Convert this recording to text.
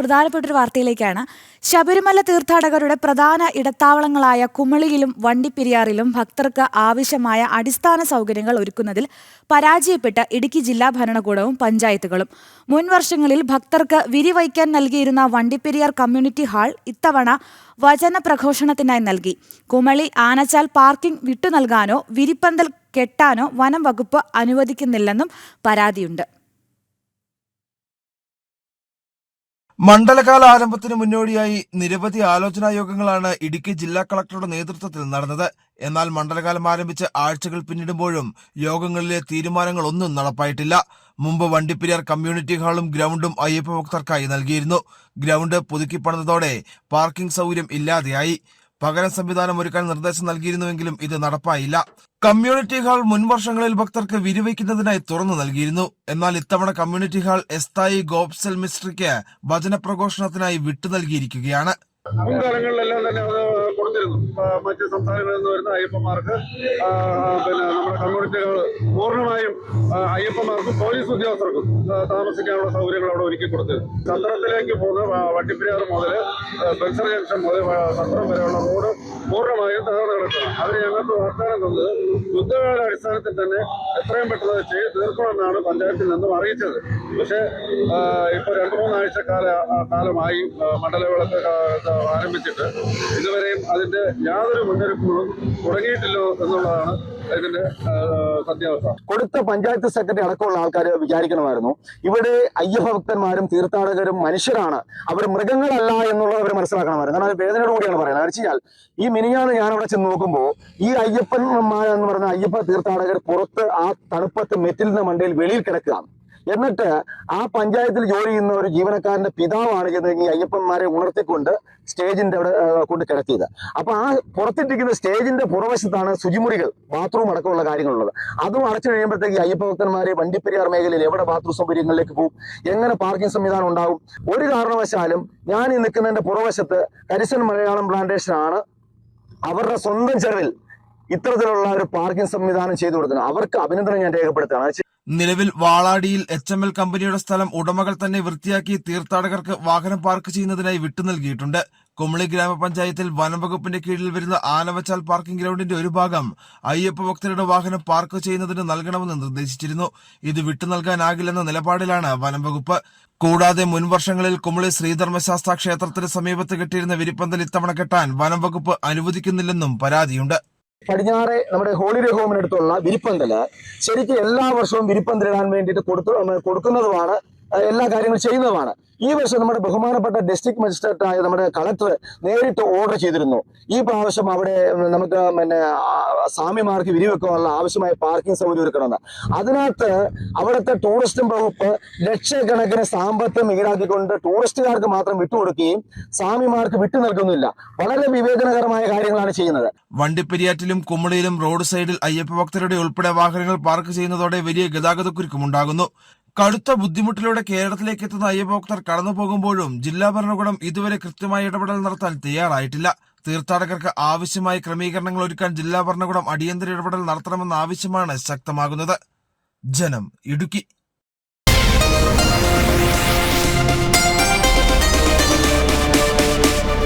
പ്രധാനപ്പെട്ട ഒരു വാർത്തയിലേക്കാണ്. ശബരിമല തീർത്ഥാടകരുടെ പ്രധാന ഇടത്താവളങ്ങളായ കുമളിയിലും വണ്ടിപ്പെരിയാറിലും ഭക്തർക്ക് ആവശ്യമായ അടിസ്ഥാന സൗകര്യങ്ങൾ ഒരുക്കുന്നതിൽ പരാജയപ്പെട്ട ഇടുക്കി ജില്ലാ ഭരണകൂടവും പഞ്ചായത്തുകളും. മുൻ വർഷങ്ങളിൽ ഭക്തർക്ക് വിരിവയ്ക്കാൻ നൽകിയിരുന്ന വണ്ടിപ്പെരിയാർ കമ്മ്യൂണിറ്റി ഹാൾ ഇത്തവണ വചന പ്രഘോഷണത്തിനായി നൽകി. കുമളി ആനച്ചാൽ പാർക്കിംഗ് വിട്ടു നൽകാനോ വിരിപ്പന്തൽ കെട്ടാനോ വനം വകുപ്പ് അനുവദിക്കുന്നില്ലെന്നും പരാതിയുണ്ട്. മണ്ഡലകാല ആരംഭത്തിന് മുന്നോടിയായി നിരവധി ആലോചനാ യോഗങ്ങളാണ് ഇടുക്കി ജില്ലാ കളക്ടറുടെ നേതൃത്വത്തിൽ നടന്നത്. എന്നാൽ മണ്ഡലകാലം ആരംഭിച്ച ആഴ്ചകൾ പിന്നിടുമ്പോഴും യോഗങ്ങളിലെ തീരുമാനങ്ങളൊന്നും നടപ്പായിട്ടില്ല. മുമ്പ് വണ്ടിപ്പെരിയാർ കമ്മ്യൂണിറ്റി ഹാളും ഗ്രൗണ്ടും അയ്യപ്പ ഭക്തർക്കായി നൽകിയിരുന്നു. ഗ്രൗണ്ട് പുതുക്കിപ്പണിതോടെ പാർക്കിംഗ് സൗകര്യം ഇല്ലാതെയായി. പകരം സംവിധാനം ഒരുക്കാൻ നിർദ്ദേശം നൽകിയിരുന്നുവെങ്കിലും ഇത് നടപ്പായില്ല. കമ്മ്യൂണിറ്റി ഹാൾ മുൻവർഷങ്ങളിൽ ഭക്തർക്ക് വിരിവയ്ക്കുന്നതിനായി തുറന്നു നൽകിയിരുന്നു. എന്നാൽ ഇത്തവണ കമ്മ്യൂണിറ്റി ഹാൾ എസ്തായി ഗോപ്സൽ മിസ്ട്രിക്ക് ഭജന പ്രഘോഷണത്തിനായി വിട്ടു നൽകിയിരിക്കുകയാണ്. മുൻകാലങ്ങളിലെല്ലാം തന്നെ അത് കൊടുത്തിരുന്നു. മറ്റ് സംസ്ഥാനങ്ങളിൽ നിന്ന് വരുന്ന അയ്യപ്പന്മാർക്ക് പിന്നെ നമ്മുടെ കമ്മ്യൂണിറ്റികൾ പൂർണമായും അയ്യപ്പന്മാർക്കും പോലീസ് ഉദ്യോഗസ്ഥർക്കും താമസിക്കാനുള്ള സൗകര്യങ്ങൾ അവിടെ ഒരുക്കി കൊടുത്തിരുന്നു. സത്രത്തിലേക്ക് പോകുന്ന വട്ടിപ്പിരിയാറ് മുതൽ ബെൻസർ ജംഗ്ഷൻ മുതൽ സത്രം വരെയുള്ള റോഡ് പൂർണമായും തകർന്നു കിടക്കണം അവർ ഞങ്ങൾക്ക് വാഗ്ദാനം തന്നത് യുദ്ധകാല അടിസ്ഥാനത്തിൽ തന്നെ എത്രയും പെട്ടെന്ന് ചെയ്ത് തീർക്കണമെന്നാണ് പഞ്ചായത്തിൽ നിന്നും അറിയിച്ചത്. പക്ഷേ ഇപ്പോൾ രണ്ട് മൂന്നാഴ്ച കാല കാലമായി മണ്ഡലവിളക്ക് ആരംഭിച്ചിട്ട് ഇതുവരെയും അതിന്റെ യാതൊരു മുന്നൊരുക്കങ്ങളും തുടങ്ങിയിട്ടില്ല എന്നുള്ളതാണ് ഇതിന്റെ സത്യാവസ്ഥ. കൊടുത്ത പഞ്ചായത്ത് സെക്രട്ടറി അടക്കമുള്ള ആൾക്കാർ വിചാരിക്കണമായിരുന്നു. ഇവിടെ അയ്യഭക്തന്മാരും തീർത്ഥാടകരും മനുഷ്യരാണ്. അവർ മൃഗങ്ങളല്ല എന്നുള്ളത് അവർ മനസ്സിലാക്കണമായിരുന്നു. കാരണം അത് വേദനയോട് കൂടിയാണ് പറയുന്നത്. എന്ന് വെച്ചാൽ ഈ മിനിഞ്ഞാന്ന് ഞാൻ അവിടെ ചെന്ന് നോക്കുമ്പോൾ ഈ അയ്യപ്പന്മാർ എന്ന് അയ്യപ്പ തീർത്ഥാടകർ പുറത്ത് ആ തണുപ്പത്ത് മെറ്റിലിന്റെ മണ്ടയിൽ വെളിയിൽ കിടക്കുകയാണ്. എന്നിട്ട് ആ പഞ്ചായത്തിൽ ജോലി ചെയ്യുന്ന ഒരു ജീവനക്കാരന്റെ പിതാവാണ് ചെന്ന് ഈ അയ്യപ്പന്മാരെ ഉണർത്തിക്കൊണ്ട് സ്റ്റേജിന്റെ അവിടെ കൊണ്ട് കിടത്തിയത്. അപ്പൊ ആ പുറത്തിട്ടിരിക്കുന്ന സ്റ്റേജിന്റെ പുറവശത്താണ് ശുചിമുറികൾ ബാത്റൂം അടക്കമുള്ള കാര്യങ്ങളുള്ളത്. അതും അടച്ചു കഴിയുമ്പോഴത്തേക്ക് അയ്യപ്പ ഭക്തന്മാരെ വണ്ടിപ്പെരിയാർ മേഖലയിൽ എവിടെ ബാത്റൂം സൗകര്യങ്ങളിലേക്ക് പോകും എങ്ങനെ പാർക്കിംഗ് സംവിധാനം ഉണ്ടാകും ഒരു കാരണവശാലും ഞാൻ ഈ നിൽക്കുന്നതിന്റെ പുറവശത്ത് കരിസൺ മലയാളം പ്ലാന്റേഷൻ ആണ് അവരുടെ സ്വന്തം ചെലവിൽ ഇത്തരത്തിലുള്ള ഒരു പാർക്കിംഗ് സംവിധാനം ചെയ്തു കൊടുക്കുന്നത്. അവർക്ക് അഭിനന്ദനം ഞാൻ രേഖപ്പെടുത്തുകയാണ്. നിലവിൽ വാളാടിയിൽ എച്ച് എം എൽ കമ്പനിയുടെ സ്ഥലം ഉടമകൾ തന്നെ വൃത്തിയാക്കി തീർത്ഥാടകർക്ക് വാഹനം പാർക്ക് ചെയ്യുന്നതിനായി വിട്ടു നൽകിയിട്ടുണ്ട്. കുമളി ഗ്രാമപഞ്ചായത്തിൽ വനംവകുപ്പിന്റെ കീഴിൽ വരുന്ന ആനവച്ചാൽ പാർക്കിംഗ് ഗ്രൗണ്ടിന്റെ ഒരു ഭാഗം അയ്യപ്പ ഭക്തരുടെ വാഹനം പാർക്ക് ചെയ്യുന്നതിന് നൽകണമെന്ന് നിർദ്ദേശിച്ചിരുന്നു. ഇത് വിട്ടു നൽകാനാകില്ലെന്ന നിലപാടിലാണ് വനംവകുപ്പ് കൂടാതെ മുൻവർഷങ്ങളിൽ കുമളി ശ്രീധർമ്മശാസ്ത്ര ക്ഷേത്രത്തിന് സമീപത്ത് കെട്ടിയിരുന്ന വിരിപ്പന്തൽ ഇത്തവണ കെട്ടാൻ വനംവകുപ്പ് അനുവദിക്കുന്നില്ലെന്നും പരാതിയുണ്ട്. പടിഞ്ഞാറെ നമ്മുടെ ഹോളിഡേ ഹോമിനടുത്തുള്ള വിരിപ്പന്തൽ. ശരിക്കും എല്ലാ വർഷവും വിരിപ്പന്തലിടാൻ വേണ്ടിയിട്ട് കൊടുത്തു കൊടുക്കുന്നതുമാണ് എല്ലാ കാര്യങ്ങളും ചെയ്യുന്നതുമാണ്. ഈ വർഷം നമ്മുടെ ബഹുമാനപ്പെട്ട ഡിസ്ട്രിക്ട് ആയ നമ്മുടെ കളക്ടർ നേരിട്ട് ഓർഡർ ചെയ്തിരുന്നു. ഈ പ്രാവശ്യം അവിടെ നമുക്ക് പിന്നെ സ്വാമിമാർക്ക് വിരിവെക്കാനുള്ള ആവശ്യമായ പാർക്കിംഗ് സൗകര്യം ഒരുക്കണമെന്ന്. അതിനകത്ത് അവിടുത്തെ ടൂറിസ്റ്റ് വകുപ്പ് ലക്ഷക്കണക്കിന് സാമ്പത്തികം ഈടാക്കിക്കൊണ്ട് ടൂറിസ്റ്റുകാർക്ക് മാത്രം വിട്ടുകൊടുക്കുകയും സ്വാമിമാർക്ക് വിട്ടു നൽകുന്നില്ല. വളരെ വിവേചനകരമായ കാര്യങ്ങളാണ് ചെയ്യുന്നത്. വണ്ടിപ്പെരിയാറ്റിലും കുമളിയിലും റോഡ് സൈഡിൽ അയ്യപ്പ ഭക്തരുടെ ഉൾപ്പെടെ വാഹനങ്ങൾ പാർക്ക് ചെയ്യുന്നതോടെ വലിയ ഗതാഗതക്കുരുക്കുമുണ്ടാകുന്നു. കടുത്ത ബുദ്ധിമുട്ടിലൂടെ കേരളത്തിലേക്ക് എത്തുന്ന അയ്യപ്പ കടന്നു പോകുമ്പോഴും ജില്ലാ ഭരണകൂടം ഇതുവരെ കൃത്യമായ ഇടപെടൽ നടത്താൻ തയ്യാറായിട്ടില്ല. തീർത്ഥാടകർക്ക് ആവശ്യമായ ക്രമീകരണങ്ങൾ ഒരുക്കാൻ ജില്ലാ ഭരണകൂടം അടിയന്തര ഇടപെടൽ നടത്തണമെന്ന ആവശ്യമാണ് ശക്തമാകുന്നത്. ജനം ഇടുക്കി.